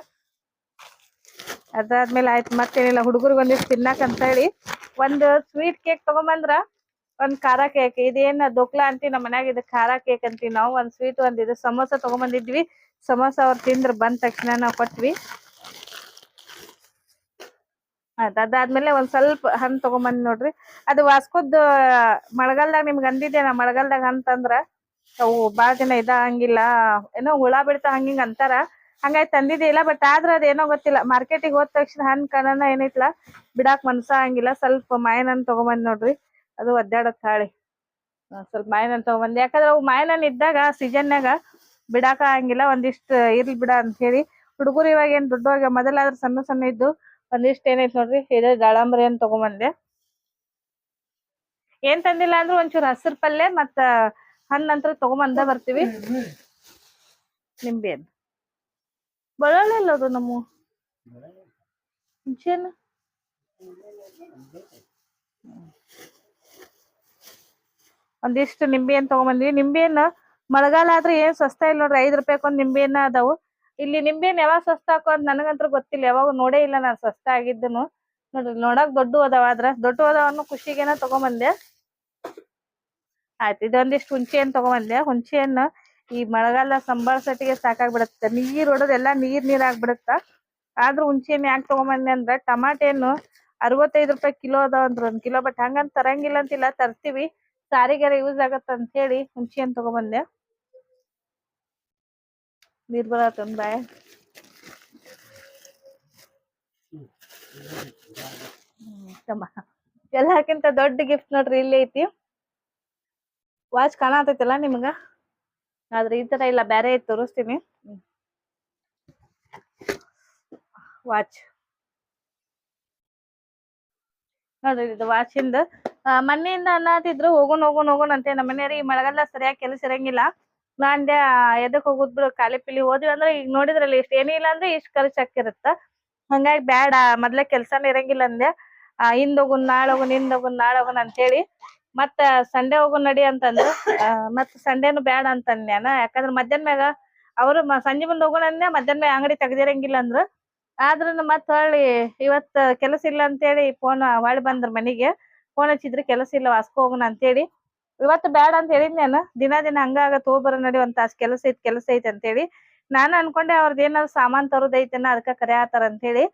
ಅದಾದ್ಮೇಲೆ ಆಯ್ತು ಮತ್ತೇನಿಲ್ಲ ಹುಡುಗರು ಒಂದಿಷ್ಟು ತಿನ್ನಾಕ ಅಂತ ಹೇಳಿ. ಒಂದು ಸ್ವೀಟ್ ಕೇಕ್ ತಗೊಂಬಂದ್ರ ಒಂದ್ ಖಾರ ಕೇಕ್ ಇದೇನ್ ದೋಕ್ಲಾ ಅಂತೀವಿ ನಮ್ ಮನ್ಯಾಗ ಇದ್ ಖಾರ ಕೇಕ್ ಅಂತೀವಿ ನಾವು? ಒಂದ್ ಸ್ವೀಟ್ ಒಂದ್ ಇದು ಸಮೋಸ ತಗೊಂಬಂದಿದ್ವಿ. ಸಮೋಸ ಅವ್ರ ತಿಂದ್ರ ಬಂದ ತಕ್ಷಣ ನಾವ್ ಕೊಟ್ವಿ. ಆಯ್ತ್ ಅದಾದ್ಮೇಲೆ ಒಂದ್ ಸ್ವಲ್ಪ ಹಣ್ಣ್ ತಗೊಂಬಂದ್ ನೋಡ್ರಿ. ಅದು ವಾಸ್ಕೋದ್ ಮಳೆಗಾಲದಾಗ ನಿಮ್ಗ್ ಅಂದಿದ್ದೆ ನಾ ಮಳೆಗಾಲದಾಗ ಅಂತಂದ್ರ ಅವು ಬಾಳ ದಿನ ಇದಾಗಂಗಿಲ್ಲ ಏನೋ ಹುಳ ಬೀಳ್ತಾವ ಹಂಗಿಂಗ್ ಅಂತಾರ. ಹಂಗಾಗಿ ತಂದಿದ್ದಿಲ್ಲ ಬಟ್ ಆದ್ರ ಅದೇನೋ ಗೊತ್ತಿಲ್ಲ. ಮಾರ್ಕೆಟಿಗೆ ಹೋದ ತಕ್ಷಣ ಹಣ್ಣು ಕಣನ ಏನೈತ್ಲ ಬಿಡಾಕ್ ಮನ್ಸ ಆಗಂಗಿಲ್ಲ ಸ್ವಲ್ಪ ಮಾಯನ ತಗೊಂಬಂದ್ ನೋಡ್ರಿ. ಅದು ಒದ್ದಾಡತ್ ತಾಳಿ. ಸ್ವಲ್ಪ ಹಣ್ಣ್ ತಗೊಂಬಂದ್. ಯಾಕಂದ್ರೆ ಅವು ಹಣ್ಣ್ ಇದ್ದಾಗ ಸೀಸನ್ಯಾಗ ಬಿಡಾಕ ಆಗಂಗಿಲ್ಲ. ಒಂದಿಷ್ಟು ಇರ್ಲಿ ಬಿಡ ಅಂತ ಹೇಳಿ. ಹುಡುಗರು ಇವಾಗ ಏನ್ ದೊಡ್ಡವಾಗ ಮೊದಲಾದ್ರೆ ಸಣ್ಣ ಸಣ್ಣ ಇದ್ದು ಒಂದಿಷ್ಟ್ ಏನೈತ್ ನೋಡ್ರಿ, ಇದು ದಾಳಂಬ್ರಿ ಹಣ್ಣ್ ತಗೊಂಬಂದೆ. ಏನ್ ತಂದಿಲ್ಲ ಅಂದ್ರ ಒಂಚೂರ್ ಹಸಿರು ಪಲ್ಯ ಮತ್ತ ಹಣ್ಣ್ ಅಂತ್ರ ತಗೊಂಬಂದ ಬರ್ತೀವಿ. ನಿಂಬೆ ಹಣ್ಣು ಬಳ್ಳೊಳ್ಳಿ ಇಲ್ಲ ಅದು ನಮ್ಮ ಒಂದಿಷ್ಟು ನಿಂಬೆ ಹಣ್ಣು ತಗೊಂಬಂದ್ವಿ. ನಿಂಬೆ ಹಣ್ಣು ಮಳೆಗಾಲ ಆದ್ರೆ ಏನ್ ಸಸ್ತಾ ಇಲ್ಲ ನೋಡ್ರಿ, ಐದು ರೂಪಾಯಿ ಒಂದ್ ನಿಂಬೆ ಹಣ್ಣ ಅದಾವು. ಇಲ್ಲಿ ನಿಂಬೆ ಹಣ್ಣು ಯಾವಾಗ ಸಸ್ತ ಹಾಕೋ ಅಂತ ನನಗಂತೂ ಗೊತ್ತಿಲ್ಲ, ಯಾವಾಗ ನೋಡೇ ಇಲ್ಲ ನಾನು ಸಸ್ತ ಆಗಿದ್ದನು ನೋಡ್ರಿ, ನೋಡಕ್ ದೊಡ್ಡ ಅದಾವ ಆದ್ರ, ದೊಡ್ಡ ಅದಾವನ್ನು ಖುಷಿಗೇನ ತಗೊಂಬಂದೆ. ಆಯ್ತು, ಇದೊಂದಿಷ್ಟು ಹುಂಚೆ ಹಣ್ಣು ತಗೊಂಬಂದೆ. ಹುಂಚೆ ಹಣ್ಣು ಈ ಮಳೆಗಾಲ ಸಂಬಾಳ್ಸಟ್ಟಿಗೆ ಸಾಕಾಗ್ಬಿಡತ್ತ. ನೀರ್ ಎಲ್ಲಾ ನೀರ್ ನೀರ್ ಆಗ್ಬಿಡತ್ತ? ಆದ್ರೂ ಹುಂಚೆ ಹಣ್ಣು ಯಾಕೆ ತಗೊಂಬಂದೆ ಅಂದ್ರ ಟಮಾಟೆ ಹಣ್ಣು ಅರವತ್ತೈದು ರೂಪಾಯಿ ಕಿಲೋ ಅದಾವ ಅಂದ್ರ. ಒಂದ್ ಕಿಲೋ, ಬಟ್ ಹಂಗಂತ ತರಂಗಿಲ್ಲ ಅಂತಿಲ್ಲ, ತರ್ತೀವಿ. ಸಾರಿಗಾರ ಯೂಸ್ ಆಗತ್ತ ಅಂತ ಹೇಳಿ ಹುಂಚೆ ಹಣ್ಣ್ ತಗೊಂಬಂದೆ. ನೀರ್ ಬರತ್ತಂದ ಬಾಯ. ಎಲ್ಲಕ್ಕಿಂತ ದೊಡ್ಡ ಗಿಫ್ಟ್ ನೋಡ್ರಿ, ಇಲ್ಲೇ ಐತಿ. ವಾಚ್ ಕಾಣತೈತಲ್ಲ ನಿಮ್ಗ? ಆದ್ರೆ ಈ ತರ ಇಲ್ಲ ಐತಿ ತೋರಿಸ್ತೀನಿ. ವಾಚ್ ನೋಡ್ರಿ, ಇದು ವಾಚಿಂದ ಮೊನ್ನೆಯಿಂದ ಅನ್ನತಿದ್ರು, ಹೋಗೋಣ ಹೋಗೋಣ ಹೋಗೋಣ ಅಂತ. ನಮ್ಮ ಮನೆಯವ್ರಿಗೆ ಈ ಮಳೆಗಾಲ ಸರಿಯಾಗಿ ಕೆಲಸ ಇರಂಗಿಲ್ಲ. ನಾ ಅಂದೆ ಎದಕ್ ಹೋಗುದ್ ಬಿಡು, ಖಾಲಿ ಪಿಲಿ ಹೋದ್ವಿ ಅಂದ್ರೆ ಈಗ ನೋಡಿದ್ರಲ್ಲ ಇಷ್ಟ ಏನಿಲ್ಲ ಅಂದ್ರೆ ಇಷ್ಟ್ ಖರ್ಚ್ ಆಕ್ಕಿರತ್ತ ಹಂಗಾಗಿ ಬ್ಯಾಡ, ಮೊದ್ಲೇ ಕೆಲ್ಸಾನ ಇರಂಗಿಲ್ಲ ಅಂದೆ. ಹಿಂದ್ ಹೋಗುನ್, ನಾಳೆ ಹೋಗುನ್, ಹಿಂದ್ ಹೋಗುನ್, ನಾಳೆ ಹೋಗುನ್ ಅಂತೇಳಿ. ಮತ್ತ ಸಂಡೆ ಹೋಗುನ್ ನಡಿ ಅಂತಂದ್ರು ಮತ್ ಸಂಡೇನು ಬ್ಯಾಡ ಅಂತ ನಾನು ಯಾಕಂದ್ರ ಮಧ್ಯಾಹ್ನ ಮ್ಯಾಗ ಅವ್ರು ಸಂಜೆ ಮುಂದ್ ಹೋಗೋಣ ಅಂದೆ ಮಧ್ಯಾಹ್ನ ಮ್ಯಾಗ ಅಂಗಡಿ ತೆಗ್ದಿರಂಗಿಲ್ಲ ಅಂದ್ರು. ಆದ್ರೂನು ಮತ್ ಹೊಳ್ಳಿ ಇವತ್ತ ಕೆಲಸ ಇಲ್ಲ ಅಂತೇಳಿ ಫೋನ್ ಹೊಳ್ಳಿ ಬಂದ್ರು ಮನಿಗೆ. ಫೋನ್ ಹಚ್ಚಿದ್ರೆ ಕೆಲಸ ಇಲ್ಲ, ವಾಸ್ಕೋ ಹೋಗೋಣ ಅಂತೇಳಿ. ಇವತ್ತು ಬ್ಯಾಡ ಅಂತ ಹೇಳಿದ್ನೇನ ದಿನ ದಿನ ಹಂಗಾಗ ತಗೋಬರ ನಡಿ ಒಂದ್ ಕೆಲಸ ಐತಿ ಕೆಲಸ ಐತಿ ಅಂತೇಳಿ. ನಾನು ಅನ್ಕೊಂಡೆ ಅವ್ರದ್ದು ಏನಾದ್ರು ಸಾಮಾನ್ ತರೋದೈತೆನ ಅದಕ್ಕ ಕರೆಯತ್ತಾರ ಅಂತ ಹೇಳಿ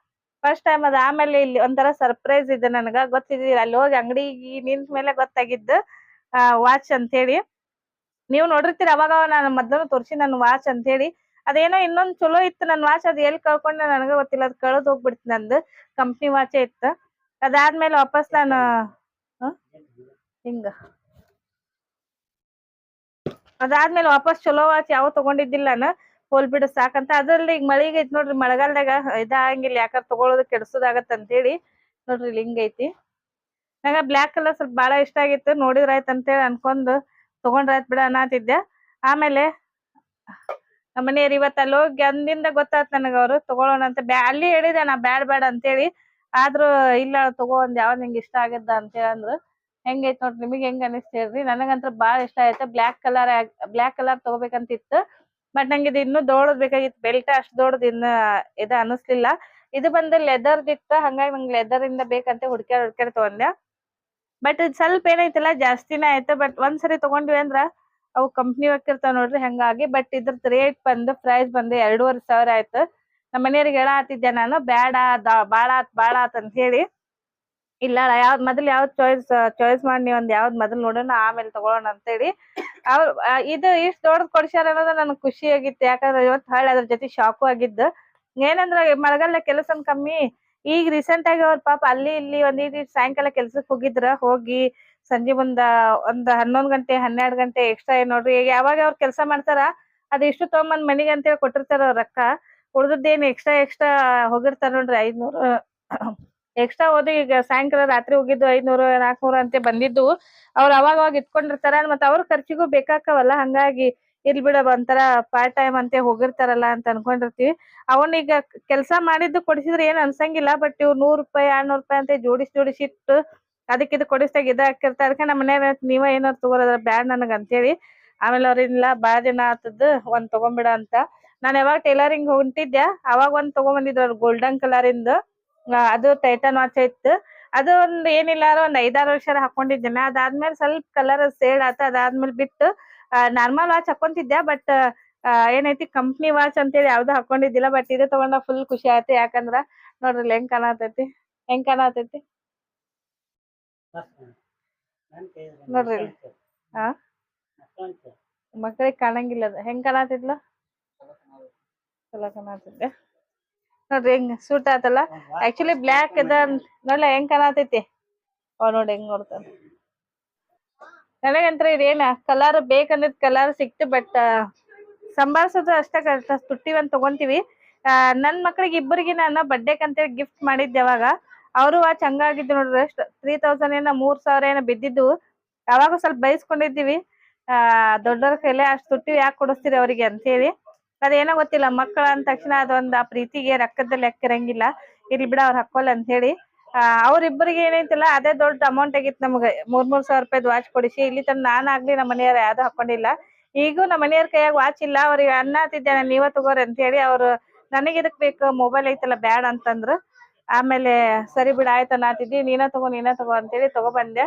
ಫಸ್ಟ್ ಟೈಮ್ ಅದ ಆಮೇಲೆ ಇಲ್ಲಿ ಒಂಥರ ಸರ್ಪ್ರೈಸ್ ಇದೆ ನನಗ. ಗೊತ್ತಿದ್ದಿಲ್ಲ ಅಲ್ಲಿ ಹೋಗಿ ಅಂಗಡಿಗೆ ನಿಂತ ಮೇಲೆ ಗೊತ್ತಾಗಿದ್ದು ವಾಚ್ ಅಂತ ಹೇಳಿ ನೀವು ನೋಡಿರ್ತೀರ ಅವಾಗ ನಾನು ಮೊದ್ಲು ತೋರ್ಸಿ ನನ್ನ ವಾಚ್ ಅಂತ ಹೇಳಿ ಅದೇನೋ ಇನ್ನೊಂದ್ ಚಲೋ ಇತ್ತು ನನ್ ವಾಚ್ ಅದ್ ಎಲ್ಲಿ ಕಳ್ಕೊಂಡೆ ನನಗೆ ಗೊತ್ತಿಲ್ಲ, ಅದ್ ಕಳೆದು ಹೋಗ್ಬಿಡ್ತು ನಂದು. ಕಂಪ್ನಿ ವಾಚೇ ಇತ್ತು. ಅದಾದ್ಮೇಲೆ ವಾಪಸ್ ನಾನು? ಹಿಂಗ ಅದಾದ್ಮೇಲೆ ವಾಪಸ್ ಚಲೋ ವಾಚ್ ಯಾವ ತಗೊಂಡಿದ್ದಿಲ್ಲ ನಾನು ಹೋಲ್ ಬಿಡ ಸಾಕಂತ. ಅದ್ರಲ್ಲಿ ಈಗ ಮಳಿಗೆ ಐತಿ ನೋಡ್ರಿ, ಮಳೆಗಾಲದಾಗ ಇದಾಗಂಗಿಲ್ಲ. ಯಾಕಂದ್ರೆ ತಗೊಳೋದು ಕೆಡ್ಸೋದಾಗತ್ತ ಅಂತೇಳಿ ನೋಡ್ರಿ ಇಲ್ಲಿ ಹಿಂಗೈತಿ ನಂಗ ಬ್ಲಾಕ್ ಕಲರ್ ಸ್ವಲ್ಪ ಬಹಳ ಇಷ್ಟ ಆಗಿತ್ತು. ನೋಡಿದ್ರ ಆಯ್ತ್ ಅಂತೇಳಿ ಅನ್ಕೊಂಡ್ ತಗೊಂಡ್ರಾಯ್ತು ಬಿಡ ಅನ್ನತಿದ್ದೆ. ಆಮೇಲೆ ನಮ್ಮ ಮನೆಯವ್ರು ಇವತ್ತು ಅಲ್ಲಿ ಹೋಗಿ ಅಂದಿಂದ ಗೊತ್ತಾತ್ ನನಗ ಅವ್ರು. ತಗೊಳ್ಳೋಣ ಅಂತ. ಬ್ಯಾ ಅಲ್ಲಿ ಹೇಳಿದೆ ನಾ ಬ್ಯಾಡ ಬ್ಯಾಡ ಅಂತೇಳಿ. ಆದ್ರೂ ಇಲ್ಲ ತಗೋ ಒಂದ್ ಯಾವ್ದ್ ನಿಂಗೆ ಇಷ್ಟ ಆಗಿದ್ದ ಅಂತ ಅಂದ್ರು. ಹೆಂಗೈತ್ ನೋಡ್ರಿ ನಿಮಗೆ ಹೆಂಗ್ ಅನಿಸ್ತ ಹೇಳ್ರಿ. ನನಗಂತ್ರ ಬಾಳ ಇಷ್ಟ ಆಯ್ತು. ಬ್ಲಾಕ್ ಕಲರ್ ಬ್ಲಾಕ್ ಕಲರ್ ತಗೋಬೇಕಂತಿತ್ತು. ಬಟ್ ನಂಗೆ ಇದು ಇನ್ನು ದೊಡ್ಡದ್ ಬೇಕಾಗಿತ್ತು. ಬೆಲ್ಟ್ ಅಷ್ಟ್ ದೊಡ್ಡದ್ ಇನ್ನ ಇದ ಅನಿಸ್ಲಿಲ್ಲ. ಇದು ಬಂದು ಲೆದರ್ದ್ ಇತ್ತು ಹಂಗಾಗಿ ನಂಗೆ ಲೆದರ್ ಇಂದ ಬೇಕಂತ ಹುಡ್ಕ್ಯಾಡ್ ಹುಡ್ಕ್ಯಾಡ್ ತಗೊಂಡೆ ಬಟ್ ಇದು ಸ್ವಲ್ಪ ಏನೈತಿಲ್ಲ, ಜಾಸ್ತಿನೇ ಆಯ್ತು. ಬಟ್ ಒಂದ್ಸರಿ ತಗೊಂಡ್ವಿ ಅಂದ್ರ ಅವು ಕಂಪ್ನಿ ಹಾಕಿರ್ತಾವ ನೋಡ್ರಿ ಹಂಗಾಗಿ. ಬಟ್ ಇದ್ರದ್ ರೇಟ್ ಬಂದು ಪ್ರೈಸ್ ಬಂದು ಎರಡೂವರೆ ಸಾವಿರ ಆಯ್ತು. ನಮ್ಮ ಮನೆಯವ್ರಿಗೆ ಹೇಳಾತಿದ್ದೆ ನಾನು, ಬ್ಯಾಡ, ದ- ಬಾಳ ಆತ್ ಬಾಳ ಆತ್ ಅಂತ ಹೇಳಿ. ಇಲ್ಲ ಯಾವ್ದ್ ಮೊದಲ್ ಯಾವ್ದ್ ಚಾಯ್ಸ್ ಚಾಯ್ಸ್ ಮಾಡಿ ನೀವ್ ಒಂದ್ ಯಾವ್ದ್ ಮೊದಲ್ ನೋಡೋಣ, ಆಮೇಲೆ ತಗೊಳ್ಳೋಣ ಅಂತೇಳಿ ಅವ್ರ ಇದು ಇಷ್ಟ್ ದೊಡ್ಡದ್ ಕೊಡ್ಸ್ಯಾರ ಅನ್ನೋದು ನನಗೆ ಖುಷಿ ಆಗಿತ್ತು. ಯಾಕಂದ್ರೆ ಇವತ್ತು ಹಳ್ಳಿ ಅದ್ರ ಜೊತೆ ಶಾಕು ಆಗಿದ್ದು. ಏನಂದ್ರ ಮಳೆಗಾಲ ಕೆಲಸ ಕಮ್ಮಿ, ಈಗ ರೀಸೆಂಟ್ ಆಗಿ ಅವ್ರ ಪಾಪ ಅಲ್ಲಿ ಇಲ್ಲಿ ಒಂದ್ ಸಾಯಂಕಾಲ ಕೆಲ್ಸಕ್ ಹೋಗಿದ್ರ, ಹೋಗಿ ಸಂಜೆ ಮುಂದ ಒಂದ್ ಹನ್ನೊಂದ್ ಗಂಟೆ, ಹನ್ನೆರಡ್ ಗಂಟೆ ಎಕ್ಸ್ಟ್ರಾ ಏನ್ ನೋಡ್ರಿ, ಯಾವಾಗ ಅವ್ರ ಕೆಲಸ ಮಾಡ್ತಾರ, ಅದ್ ಇಷ್ಟು ತಗೊಂಬಂದ್ ಮನಿಗೆ ಅಂತೇಳಿ ಕೊಟ್ಟಿರ್ತಾರ ಅವ್ರ ರೊಕ್ಕ ಉಳ್ದದ್ದೇನ್ ಎಕ್ಸ್ಟ್ರಾ ಎಕ್ಸ್ಟ್ರಾ ಹೋಗಿರ್ತಾರ ನೋಡ್ರಿ ಐದ್ನೂರು. ಎಕ್ಸ್ಟ್ರಾ ಹೋದ್ ಈಗ ಸಾಯಂಕಾಲ ರಾತ್ರಿ ಹೋಗಿದ್ದು ಐದ್ನೂರು, ನಾಲ್ಕನೂರು ಅಂತ ಬಂದಿದ್ದು. ಅವ್ರ ಅವಾಗ ಅವಾಗ ಇಟ್ಕೊಂಡಿರ್ತಾರ ಮತ್ತ ಅವ್ರ ಖರ್ಚಿಗೂ ಬೇಕಾಕವಲ್ಲ ಹಂಗಾಗಿ ಇಲ್ ಬಿಡ ಒಂಥರ ಪಾರ್ಟ್ ಟೈಮ್ ಅಂತ ಹೋಗಿರ್ತಾರಲ್ಲ ಅಂತ ಅನ್ಕೊಂಡಿರ್ತೀವಿ. ಅವನ್ ಈಗ ಕೆಲ್ಸ ಮಾಡಿದ್ದು ಕೊಡಿಸಿದ್ರೆ ಏನ್ ಅನ್ಸಂಗಿಲ್ಲ ಬಟ್ ಇವ್ ನೂರ್ ರೂಪಾಯಿ ಎರಡ್ನೂರ್ ರೂಪಾಯಿ ಅಂತ ಜೋಡಿಸಿ ಜೋಡಿಸಿ ಇಟ್ಟು ಅದಕ್ಕೆ ಇದು ಕೊಡಿಸ್ದಾಗ ಇದ ಹಾಕಿರ್ತಾರ. ಅದಕ್ಕೆ ನಮ್ಮ ಮನ್ಯಾಗ ನೀವ ಏನಾರ ತಗೋದ್ರ ಬ್ಯಾಡ್ ನನಗ ಅಂತೇಳಿ ಆಮೇಲೆ ಅವ್ರಿಲ್ಲ ಬಾಳ ದಿನ ಆತದ್, ಒಂದ್ ತಗೊಂಬಿಡ ಅಂತ. ನಾನ್ ಯಾವಾಗ ಟೈಲರಿಂಗ್ ಹೊಂಟಿದ್ದೆ ಅವಾಗ ಒಂದ್ ತಗೊಂಬಂದಿದ್ರು ಗೋಲ್ಡನ್ ಕಲರಿಂದ ಅದು ಟೈಟನ್ ವಾಚ್ ಇತ್ತು. ಅದು ಒಂದ್ ಏನಿಲ್ಲ ಒಂದ್ ಐದಾರು ವರ್ಷ ಹಾಕೊಂಡಿದ್ದೇನೆ ಅದಾದ್ಮೇಲೆ ಸ್ವಲ್ಪ ಕಲರ್ ಸೇಡ್ ಆತ. ಅದಾದ್ಮೇಲೆ ಬಿಟ್ಟು ನಾರ್ಮಲ್ ವಾಚ್ ಹಾಕೊಂತಿದ್ದೆ ಬಟ್ ಏನೈತಿ ಕಂಪ್ನಿ ವಾಚ್ ಅಂತೇಳಿ ಯಾವ್ದು ಹಾಕೊಂಡಿದ್ದಿಲ್ಲ. ಬಟ್ ಇದು ತಗೊಂಡ ಫುಲ್ ಖುಷಿ ಆಯ್ತು. ಯಾಕಂದ್ರ ನೋಡ್ರಿ, ಹೆಂಗ್ ಕಾಣತೈತಿ? ಹೆಂಗ್ ಕಾಣತೈತಿ? ನೋಡ್ರಿ. ಆ? ಮಕ್ಳಿಗೆ ಕಾಣಂಗಿಲ್ಲ ಹೆಂಗ್ ಕಾಣತಿದ್ಲ? ನೋಡ್ರಿ ಹೆಂಗ್ ಸೂಟ್ ಆತಲ್ಲ? ಆಕ್ಚುಲಿ ಬ್ಲ್ಯಾಕ್ ಅದ ನೋಡ್ಲ ಹೆಂಗ್ ಕಾಣತೈತಿ? ಅವ್ ನೋಡಿ ಹೆಂಗ್ ನೋಡ್ತಾನ. ನನಗಂತ್ರ ಇದೇನ ಕಲರ್ ಬೇಕಂದಿದ್ ಕಲರ್ ಸಿಕ್ತು ಬಟ್ ಸಂಭಾಳ್ಸೋದು ಅಷ್ಟ ಕಷ್ಟ. ತುಟ್ಟಿ ಒಂದ್ ತಗೊಂತೀವಿ. ಆ, ನನ್ ಮಕ್ಳಿಗೆ ಇಬ್ಬರಿಗೆ ನಾನು ಬರ್ಡೇಕ್ ಅಂತೇಳಿ ಗಿಫ್ಟ್ ಮಾಡಿದ್ದೆ ಅವಾಗ ಅವರು ವಾಚ್ ಹಂಗಾಗಿದ್ದು ನೋಡ್ರಿ ಅಷ್ಟ. ತ್ರೀ ತೌಸಂಡ್ ಏನೋ ಮೂರ್ ಸಾವಿರ ಏನೋ ಬಿದ್ದಿದ್ದು. ಅವಾಗ ಸ್ವಲ್ಪ ಬೈಸ್ಕೊಂಡಿದ್ದೀವಿ. ಆ ದೊಡ್ಡವ್ರ ಕೈಲೆ ಅಷ್ಟು ತುಟ್ಟಿ ಯಾಕೆ ಕೊಡಿಸ್ತೀರಿ ಅವರಿಗೆ ಅಂತೇಳಿ. ಅದೇನೋ ಗೊತ್ತಿಲ್ಲ, ಮಕ್ಕಳ ಅಂದ ತಕ್ಷಣ ಅದೊಂದ್ ಆ ಪ್ರೀತಿಗೆ ರೊಕ್ಕದ ಲೆಕ್ಕ ಇರಂಗಿಲ್ಲ. ಇರ್ಲಿ ಬಿಡ ಅವ್ರ ಹಾಕೋಲ್ಲ ಅಂತ ಹೇಳಿ. ಅವ್ರಿಬ್ಬರಿಗೆ ಏನೈತಿಲ್ಲ, ಅದೇ ದೊಡ್ಡ ಅಮೌಂಟ್ ಆಗಿತ್ತು ನಮ್ಗೆ. ಮೂರ್ ಮೂರ್ ಸಾವಿರ ರೂಪಾಯಿ ವಾಚ್ ಕೊಡಿಸಿ. ಇಲ್ಲಿ ತನ ನಾನ್ ಆಗ್ಲಿ ನಮ್ಮ ಮನೆಯವ್ರ ಯಾವ್ದು ಹಾಕೊಂಡಿಲ್ಲ. ಈಗೂ ನಮ್ಮ ಮನೆಯವ್ರ ಕೈಯಾಗ ವಾಚ್ ಇಲ್ಲ. ಅವ್ರಿಗೆ ಅನ್ನ ಹತ್ತಿದ್ದೇನೆ ನೀವ ತಗೋರಿ ಅಂತ ಹೇಳಿ ಅವ್ರು ನನಗೆ ಇದಕ್ ಬೇಕು ಮೊಬೈಲ್ ಐತಲ್ಲ ಬ್ಯಾಡ ಅಂತಂದ್ರು. ಆಮೇಲೆ ಸರಿ ಬಿಡ, ಆಯ್ತು ಅನ್ನತಿದ್ದಿ ನೀನ ತಗೋ ನೀನ ತಗೋ ಅಂತೇಳಿ ತಗೊಬಂದೆ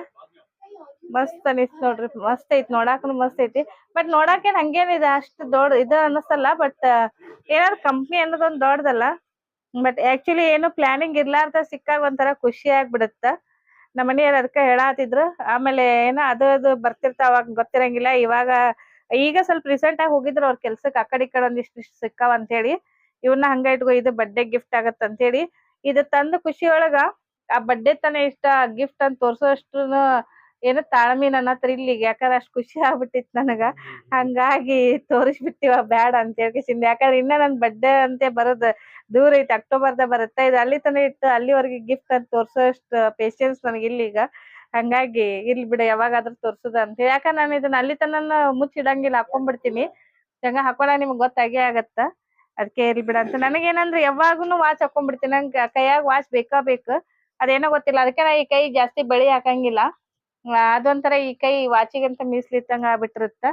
ಮಸ್ತ್ ಅನಿಸ್ತ್ ನೋಡ್ರಿ, ಮಸ್ತ್ ಐತಿ, ನೋಡಾಕನು ಮಸ್ತ್ ಐತಿ. ಬಟ್ ನೋಡಾಕೇನ್ ಹಂಗೇನಿದೆ, ಅಷ್ಟ್ ದೊಡ್ಡ ಇದು ಅನಸ್ತಲ್ಲ ಬಟ್ ಏನಾದ್ರು ಕಂಪ್ನಿ ಅನ್ನೋದೊಂದ್ ದೊಡ್ಡದಲ್ಲ. ಬಟ್ ಆಕ್ಚುಲಿ ಏನು ಪ್ಲಾನಿಂಗ್ ಇರ್ಲಾರ್ದ ಸಿಕ್ಕಾಗ ಒಂಥರ ಖುಷಿ ಆಗ್ಬಿಡತ್ತ. ನಮ್ಮ ಮನೆಯವ್ರು ಅದಕ್ಕ ಹೇಳಾತಿದ್ರು. ಆಮೇಲೆ ಏನೋ ಅದು ಅದು ಬರ್ತಿರ್ತಾವ ಗೊತ್ತಿರಂಗಿಲ್ಲ. ಇವಾಗ ಈಗ ಸ್ವಲ್ಪ ರೀಸೆಂಟ್ ಆಗಿ ಹೋಗಿದ್ರು ಅವ್ರ ಕೆಲ್ಸಕ್ಕೆ ಆ ಕಡೆ ಈ ಕಡೆ ಒಂದಿಷ್ಟು ಇಷ್ಟು ಸಿಕ್ಕಾವ ಅಂತ ಹೇಳಿ ಇವನ್ನ ಹಂಗ ಇಟ್ಕೋ, ಇದು ಬರ್ಡೇ ಗಿಫ್ಟ್ ಆಗತ್ತ ಅಂತ ಹೇಳಿ ಇದು ತಂದ ಖುಷಿ ಒಳಗ ಆ ಬರ್ಡೇ ತಾನೇ ಇಷ್ಟ ಗಿಫ್ಟ್ ಅಂತ ತೋರ್ಸೋಷ್ಟು ಏನೋ ತಾಳ್ಮೆ ನನ್ನ ಹತ್ರ ಇಲ್ಲಿ ಈಗ ಯಾಕಂದ್ರೆ ಅಷ್ಟ್ ಖುಷಿ ಆಗ್ಬಿಟ್ಟಿತ್ತು ನನಗ. ಹಂಗಾಗಿ ತೋರಿಸ್ಬಿಟ್ಟಿವ ಬ್ಯಾಡ ಅಂತ ಹೇಳ್ಕಿಸಿಂದ ಯಾಕಂದ್ರೆ ಇನ್ನ ನನ್ ಬರ್ಡೇ ಅಂತೆ ಬರೋದ್ ದೂರ ಐತಿ ಅಕ್ಟೋಬರ್ದಾಗ ಬರುತ್ತೆ ಇದು. ಅಲ್ಲಿ ತನ ಇಟ್ಟು ಅಲ್ಲಿವರೆಗೆ ಗಿಫ್ಟ್ ಅಂತ ತೋರ್ಸೋಷ್ಟು ಪೇಷನ್ಸ್ ನನಗೆ ಇಲ್ಲ ಈಗ. ಹಂಗಾಗಿ ಇಲ್ ಬಿಡ ಯಾವಾಗಾದ್ರೂ ತೋರ್ಸುದ ಅಂತ ಹೇಳಿ. ಯಾಕಂದ್ರೆ ನಾನು ಇದನ್ನ ಅಲ್ಲಿ ತನ ಮುಚ್ಚಿಡಂಗಿಲ್ಲ ಹಾಕೊಂಡ್ಬಿಡ್ತೀನಿ. ಹಂಗ ಹಾಕೊಳ ನಿಮ್ಗೆ ಗೊತ್ತಾಗೇ ಆಗತ್ತ? ಅದಕ್ಕೆ ಇರ್ಲಿ ಬಿಡ ಅಂತ. ನನಗೇನಂದ್ರೆ ಯಾವಾಗೂನು ವಾಚ್ ಹಾಕೊಂಡ್ಬಿಡ್ತೀನಿ. ನಂಗೆ ಕೈಯಾಗ ವಾಚ್ ಬೇಕಾ ಬೇಕು? ಅದೇನೋ ಗೊತ್ತಿಲ್ಲ. ಅದಕ್ಕೆ ನಾ ಈ ಕೈ ಜಾಸ್ತಿ ಬಳಿ ಹಾಕಂಗಿಲ್ಲ. ಅದೊಂಥರ ಈ ಕೈ ವಾಚಿಗಂತ ಮೀಸಲಿತ್ತಂಗ ಆಗ್ಬಿಟ್ಟಿರುತ್ತ.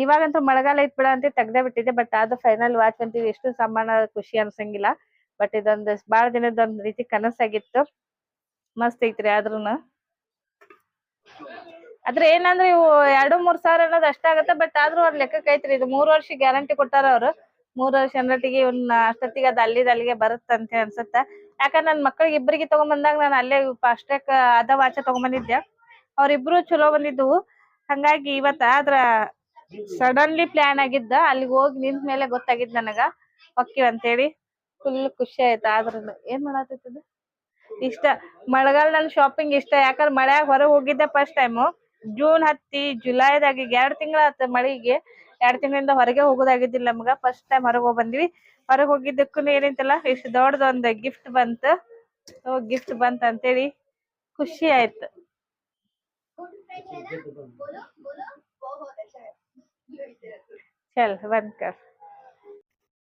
ಇವಾಗಂತೂ ಮಳೆಗಾಲ ಐತ್ ಬಿಡ ಅಂತ ತೆಗ್ದೇ ಬಿಟ್ಟಿದ್ದೆ, ಬಟ್ ಅದು ಫೈನಲ್ ವಾಚ್ ಅಂತೀವಿ. ಎಷ್ಟು ಸಮಾನ ಖುಷಿ ಅನ್ಸಂಗಿಲ್ಲ. ಬಟ್ ಇದೊಂದು ಬಹಳ ದಿನದ ಒಂದ್ ರೀತಿ ಕನಸಾಗಿತ್ತು. ಮಸ್ತ್ ಐತ್ರಿ ಆದ್ರೂನು. ಆದ್ರೆ ಏನಂದ್ರೆ ಇವು ಎರಡು, ಮೂರ್ ಸಾವಿರ ಅನ್ನೋದು ಅಷ್ಟಾಗತ್ತೆ ಬಟ್ ಆದ್ರೂ ಒಂದ್ ಲೆಕ್ಕಕ್ಕೆ ಐತ್ರಿ. ಇದು ಮೂರ್ ವರ್ಷ ಗ್ಯಾರಂಟಿ ಕೊಟ್ಟಾರ ಅವ್ರು. ಮೂರ್ ವರ್ಷ ಅನ್ನೋಟಿಗೆ ಇವ್ನ ಅಷ್ಟೊತ್ತಿಗೆ ಅದ್ ಅಲ್ಲಿದ್ ಅಲ್ಲಿಗೆ ಬರುತ್ತೆ ಅಂತ ಅನ್ಸುತ್ತ. ಯಾಕಂದ್ರೆ ನನ್ ಮಕ್ಳಿಗೆ ಇಬ್ಬರಿಗೆ ತಗೊಂಬಂದಾಗ ನಾನು ಅಲ್ಲೇ ಫಾಸ್ಟ್ರಾಕ್ ಅದ ವಾಚ ತಗೊಂಬಂದಿದ್ದೆ. ಅವ್ರಿಬ್ರು ಚಲೋ ಬಂದಿದ್ವು. ಹಂಗಾಗಿ ಇವತ್ತ ಆದ್ರ ಸಡನ್ಲಿ ಪ್ಲಾನ್ ಆಗಿದ್ದ. ಅಲ್ಲಿಗೆ ಹೋಗಿ ನಿಂತ ಮೇಲೆ ಗೊತ್ತಾಗಿದ್ ನನಗ. ಹೊಕ್ಕಿವ್ ಅಂತೇಳಿ ಫುಲ್ ಖುಷಿ ಆಯ್ತು. ಆದ್ರ ಏನ್ ಮಾಡಾತೈತದ ಇಷ್ಟ ಮಳೆಗಾಲ ನನ್ ಶಾಪಿಂಗ್ ಇಷ್ಟ. ಯಾಕಂದ್ರೆ ಮಳೆಯಾಗ ಹೊರಗ್ ಹೋಗಿದ್ದೆ ಫಸ್ಟ್ ಟೈಮು ಜೂನ್ ಹತ್ತಿ ಜುಲೈದಾಗ ಈಗ ಎರಡ್ ತಿಂಗಳ ಆತ ಮಳಿಗೆ. ಎರಡ್ ತಿಂಗಳಿಂದ ಹೊರಗೆ ಹೋಗೋದಾಗಿದ್ದಿಲ್ಲ ನಮ್ಗ. ಫಸ್ಟ್ ಟೈಮ್ ಹೊರಗೆ ಹೋಗ್ ಬಂದ್ವಿ. ಹೊರಗೆ ಹೋಗಿದ್ದಕ್ಕೂ ಏನೈತಲ್ಲ ಇಷ್ಟು ದೊಡ್ಡದೊಂದ್ ಗಿಫ್ಟ್ ಬಂತು. ಗಿಫ್ಟ್ ಬಂತ ಅಂತೇಳಿ ಖುಷಿ ಆಯ್ತು. ಚಲ್, ಬಂದ್ ಕರ್.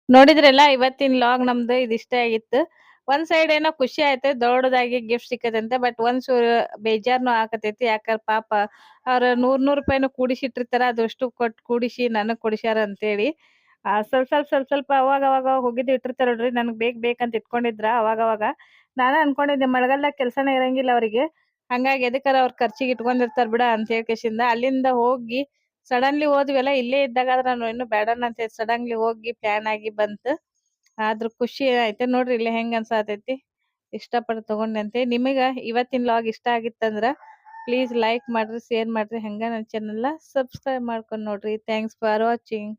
ನೋಡಿದ್ರಲ್ಲ ಇವತ್ತಿನ ಲಾಗ್ ನಮ್ದು ಇದಿಷ್ಟ ಆಗಿತ್ತು. ಒಂದ್ ಸೈಡ್ ಏನೋ ಖುಷಿ ಆಯ್ತು, ದೊಡ್ಡದಾಗಿ ಗಿಫ್ಟ್ ಸಿಕ್ಕದಂತೆ ಬಟ್ ಒಂದ್ ಸೂರ್ ಬೇಜಾರ್ನು ಆಕತೈತಿ ಯಾಕಲ್ ಪಾಪ ಅವ್ರ ನೂರ್ ನೂರ್ ರೂಪಾಯಿನು ಕೂಡಿಸಿಟ್ಟಿರ್ತಾರ, ಅದಷ್ಟು ಕೊಟ್ ಕೂಡಿಸಿ ನನಗ್ ಕೊಡಿಸ್ಯಾರ ಅಂತೇಳಿ. ಆ, ಸ್ವಲ್ಪ ಸ್ವಲ್ಪ ಸ್ವಲ್ಪ ಸ್ವಲ್ಪ ಅವಾಗ ಅವಾಗ ಹೋಗಿದ್ದು ಇಟ್ಟಿರ್ತಾರ ನೋಡ್ರಿ, ನನಗ್ ಬೇಕ್ ಬೇಕಂತ ಇಟ್ಕೊಂಡಿದ್ರ ಅವಾಗ ಅವಾಗ. ನಾನು ಅನ್ಕೊಂಡಿದ್ದೆ, ಮಳೆಗಾಲದಾಗ ಕೆಲಸನೇ ಇರಂಗಿಲ್ಲ ಅವ್ರಿಗೆ. ಹಂಗಾಗಿ ಎದಕ್ಕಾರ ಅವ್ರ ಖರ್ಚಿಗೆ ಇಟ್ಕೊಂಡಿರ್ತಾರ ಬಿಡ ಅಂತ ಹೇಳ್ಕೇಶಿಂದ ಅಲ್ಲಿಂದ ಹೋಗಿ ಸಡನ್ಲಿ ಹೋದ್ವಿಲ್ಲ, ಇಲ್ಲೇ ಇದ್ದಾಗ ಆದ್ರ ನಾನು ಇನ್ನು ಬೇಡನ ಅಂತ ಹೇಳಿ ಸಡನ್ಲಿ ಹೋಗಿ ಪ್ಲಾನ್ ಆಗಿ ಬಂತು. ಆದ್ರ ಖುಷಿ ಐತೆ ನೋಡ್ರಿ ಇಲ್ಲಿ ಹೆಂಗ್ ಅನ್ಸಾತೈತಿ. ಇಷ್ಟಪಟ್ಟು ತಗೊಂಡಂತೆ ನಿಮಗ ಇವತ್ತಿನ ಲಾಗ್ ಇಷ್ಟ ಆಗಿತ್ತಂದ್ರ ಪ್ಲೀಸ್ ಲೈಕ್ ಮಾಡ್ರಿ ಶೇರ್ ಮಾಡ್ರಿ. ಹಂಗ ನನ್ನ ಚಾನೆಲ್ ಸಬ್ಸ್ಕ್ರೈಬ್ ಮಾಡ್ಕೊಂಡ್ ನೋಡ್ರಿ. Thanks for watching